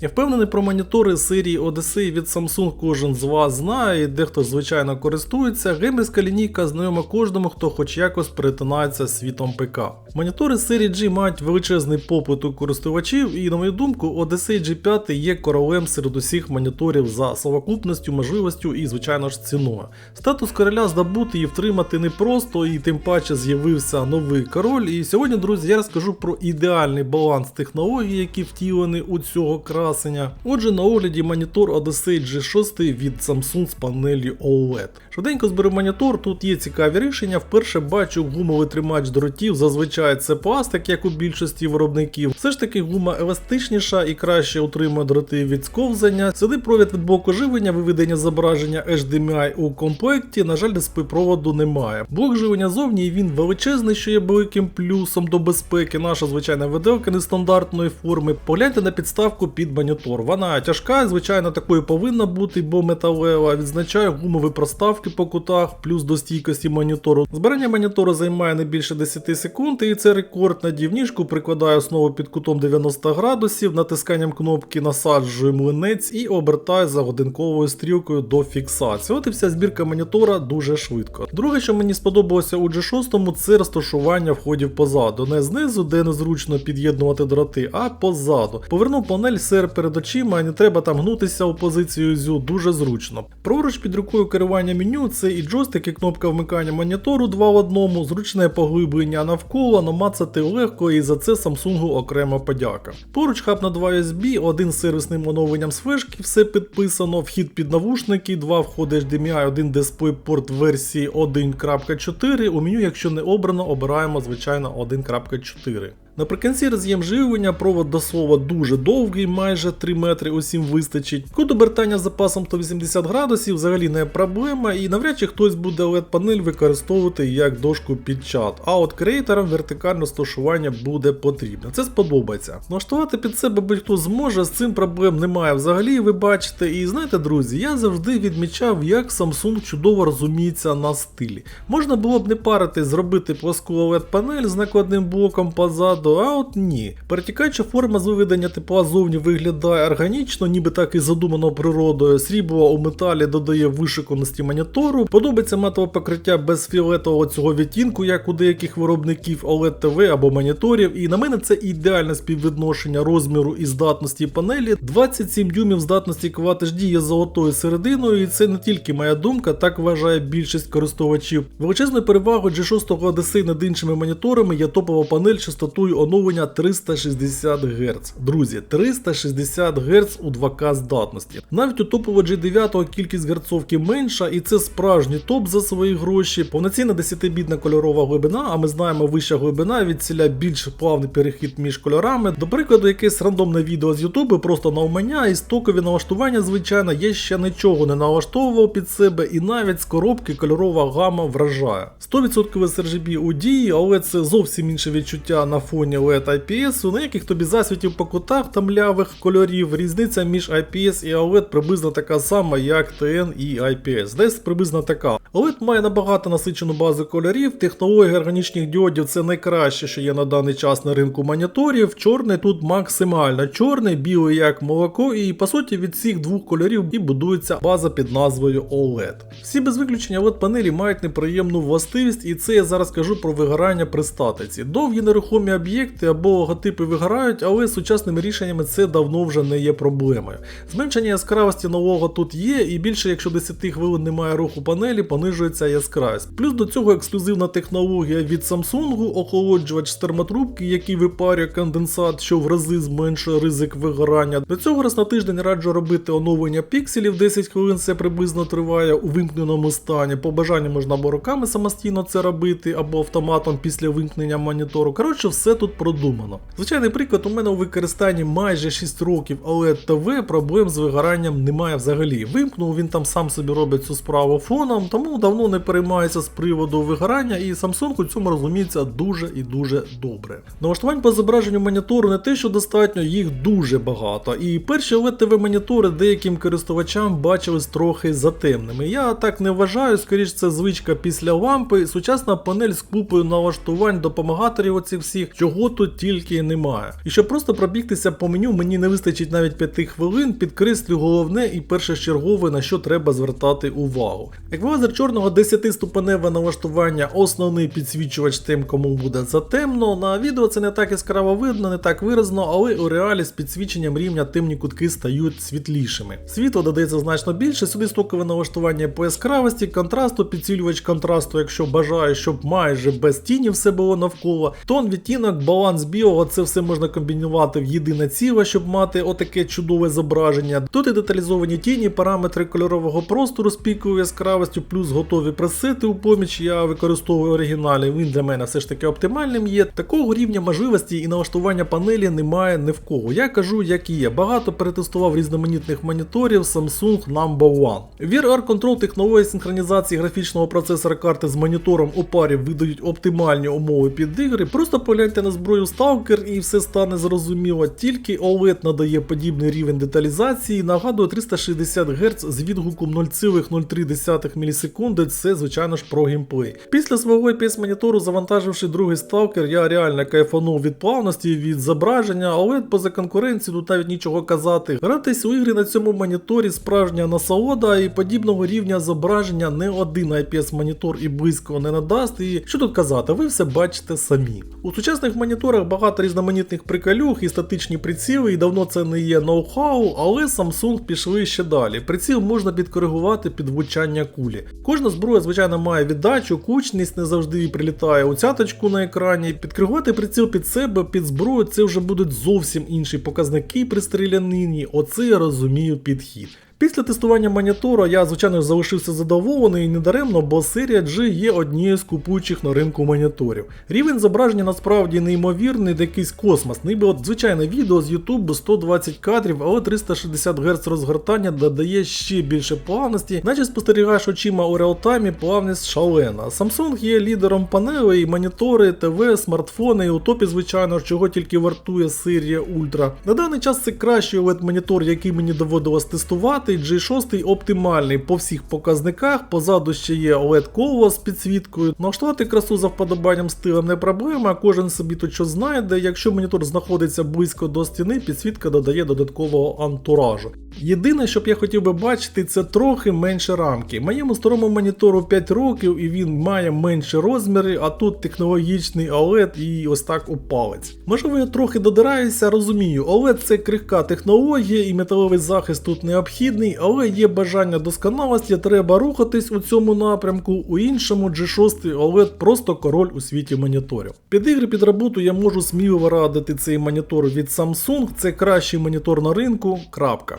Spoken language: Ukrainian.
Я впевнений про монітори серії Odyssey від Samsung кожен з вас знає, і дехто звичайно користується. Геймерська лінійка знайома кожному, хто хоч якось перетинається світом ПК. Монітори серії G мають величезний попит у користувачів, і на мою думку, Odyssey G5 є королем серед усіх моніторів за совокупністю, можливістю і, звичайно ж, ціною. Статус короля здобути і втримати непросто, і тим паче з'явився новий король. І сьогодні, друзі, я розкажу про ідеальний баланс технологій, які втілені у цього красення. Отже, на огляді монітор Odyssey G6 від Samsung з панелі OLED. Швиденько зберу монітор, тут є цікаві рішення. Вперше бачу гумовий тримач дротів, зазвичай це пластик, як у більшості виробників. Все ж таки гума еластичніша і краще утримує дроти від сковзання. Сюди провід від блоку живлення, виведення зображення HDMI у комплекті. На жаль, DSP проводу немає. Блок живлення зовні він величезний, що є великим плюсом до безпеки. Наша звичайна виделка нестандартної форми. Погляньте на підставку під монітор. Вона тяжка, звичайно, такою повинна бути, бо металева. Відзначаю гумові проставки по кутах, плюс до стійкості монітору. Збирання монітору займає не більше 10 секунд, і це рекорд. Надів ніжку, прикладаю основу під кутом 90 градусів, натисканням кнопки насаджую млинець і обертаю за годинковою стрілкою до фіксації. От і вся збірка монітора дуже швидко. Друге, що мені сподобалося у G6, це розташування входів позаду. Не знизу, де незручно під'єднувати дроти, а позаду. Повернув панель перед очима, не треба там гнутися у позицію зю, дуже зручно. Праворуч під рукою керування меню це і джойстик, і кнопка вмикання монітору 2 в одному, зручне поглиблення навколо, намацати легко і за це Samsung окрема подяка. Поруч хаб на 2 USB, один з сервісним оновленням з флешки, все підписано, вхід під навушники, два входи HDMI, один DisplayPort версії 1.4. У меню, якщо не обрано, обираємо звичайно 1.4. Наприкінці роз'єм живлення, провод до слова дуже довгий, майже 3 метри, усім вистачить. Кут обертання з запасом 180 градусів взагалі не проблема, і навряд чи хтось буде LED-панель використовувати як дошку під чат. А от креаторам вертикальне розташування буде потрібно. Це сподобається. Налаштувати під себе будь-хто зможе, з цим проблем немає взагалі, ви бачите. І знаєте, друзі, я завжди відмічав, як Samsung чудово розуміється на стилі. Можна було б не парити, зробити плоску LED-панель з накладним блоком позаду а от ні. Перетікаюча форма з виведення тепла зовні виглядає органічно, ніби так і задумано природою. Срібло у металі додає вишиканості монітору. Подобається матове покриття без фіолетового цього відтінку, як у деяких виробників OLED TV або моніторів. І на мене це ідеальне співвідношення розміру і здатності панелі. 27 дюймів здатності Quad HD є золотою серединою, і це не тільки моя думка, так вважає більшість користувачів. Величезною перевагою G6 Odyssey над іншими моніторами є топова панель частотою оновлення 360 Гц. Друзі, 360 Гц у 2К здатності. Навіть у топового G9 кількість герцовки менша, і це справжній топ за свої гроші. Повноцінна 10-бітна кольорова глибина, а ми знаємо, вища глибина відціля більш плавний перехід між кольорами. До прикладу, якесь рандомне відео з Ютубу просто на умання і стокові налаштування, звичайно, я ще нічого не налаштовував під себе, і навіть з коробки кольорова гама вражає. 100% RGB у дії, але це зовсім інше відчуття на фоні LED IPS, у ніяких тобі засвітів по кутах та млявих кольорів. Різниця між IPS і OLED приблизно така сама, як TN і IPS. Десь приблизно така. OLED має набагато насичену базу кольорів, технологія органічних діодів це найкраще, що є на даний час на ринку моніторів. Чорний тут максимально чорний, білий як молоко, і по суті від цих двох кольорів і будується база під назвою OLED. Всі без виключення LED панелі мають неприємну властивість, і це я зараз кажу про вигорання при статиці. Довгі нерухомі об'єкти або логотипи вигорають, але з сучасними рішеннями це давно вже не є проблемою. Зменшення яскравості нового тут є, і більше якщо 10 хвилин немає руху панелі, понижується яскравість. Плюс до цього ексклюзивна технологія від Samsung, охолоджувач з термотрубки, який випарює конденсат, що в рази зменшує ризик вигорання. До цього раз на тиждень раджу робити оновлення пікселів, 10 хвилин це приблизно триває у вимкненому стані. По бажанню можна або руками самостійно це робити, або автоматом після вимкнення монітору. Коротше, все тут продумано. Звичайний приклад, у мене у використанні майже 6 років OLED TV проблем з вигоранням немає взагалі. Вимкнув, він там сам собі робить цю справу фоном, тому давно не переймається з приводу вигорання, і Samsung у цьому розуміється дуже і дуже добре. Налаштувань по зображенню монітору не те, що достатньо, їх дуже багато. І перші OLED TV монітори деяким користувачам бачились трохи затемними. Я так не вважаю, скоріш це звичка після лампи. Сучасна панель з купою налаштувань допомагаторів оцих всіх, чого тут тільки немає. І щоб просто пробігтися по меню, мені не вистачить навіть 5 хвилин, підкреслю головне і першочергове, на що треба звертати увагу. Еквалайзер чорного 10-ступеневе налаштування, основний підсвічувач тим, кому буде затемно. На відео це не так яскраво видно, не так виразно, але у реалі з підсвіченням рівня темні кутки стають світлішими. Світло додається значно більше, сюди стокове налаштування по яскравості, контрасту, підсилювач контрасту, якщо бажаю, щоб майже без тіні все було навколо. Тон, відтінок, баланс біо, це все можна комбінувати в єдине ціле, щоб мати отаке чудове зображення. Тут і деталізовані тіні, параметри кольорового простору з піковою яскравістю, плюс готові пресети у поміч. Я використовую оригіналі. Він для мене все ж таки оптимальним є. Такого рівня можливості і налаштування панелі немає ні в кого. Я кажу, як і є. Багато перетестував різноманітних моніторів Samsung Number One. VRR Control технології синхронізації графічного процесора карти з монітором у парі видають оптимальні умови під ігри. Просто погляньте на зброю Stalker і все стане зрозуміло. Тільки OLED надає подібний рівень деталізації. Нагадую 360 Гц з відгуком 0,03 мілісекунди. Це звичайно ж про геймплей. Після свого IPS монітору, завантаживши другий Stalker, я реально кайфанув від плавності, від зображення, OLED поза конкуренцією тут навіть нічого казати. Гратись у ігри на цьому моніторі справжня насолода і подібного рівня зображення не один IPS монітор і близько не надасть. І що тут казати, ви все бачите самі. У сучасних моніторах багато різноманітних приколюх і статичні приціли, і давно це не є ноу-хау, але Samsung пішли ще далі. Приціл можна підкоригувати під влучання кулі. Кожна зброя, звичайно, має віддачу, кучність не завжди прилітає у цяточку на екрані. Підкоригувати приціл під себе, під зброю, це вже будуть зовсім інші показники при стрілянині. Оце я розумію підхід. Після тестування монітора я, звичайно, залишився задоволений і недаремно, бо серія G є однією з купуючих на ринку моніторів. Рівень зображення насправді неймовірний, де якийсь космос. Ніби от звичайне відео з YouTube 120 кадрів, але 360 Гц розгортання додає ще більше плавності, наче спостерігаєш очима у реалтаймі, плавність шалена. Samsung є лідером панелей, монітори, ТВ, смартфони і у топі, звичайно, чого тільки вартує серія Ultra. На даний час це кращий oled монітор, який мені доводилось тестувати. G6 оптимальний по всіх показниках. Позаду ще є OLED коло з підсвіткою. Налаштувати красу за вподобанням стилем не проблема, кожен собі тут що знайде. Якщо монітор знаходиться близько до стіни, підсвітка додає додаткового антуражу. Єдине, що б я хотів би бачити, це трохи менше рамки. Моєму старому монітору 5 років і він має менші розміри, а тут технологічний OLED і ось так у палець. Можливо, я трохи додираюся, розумію, OLED це крихка технологія і металевий захист тут необхідний, але є бажання досконалості, треба рухатись у цьому напрямку. У іншому G6 OLED просто король у світі моніторів. Під ігри під роботу я можу сміливо радити цей монітор від Samsung, це кращий монітор на ринку. Крапка.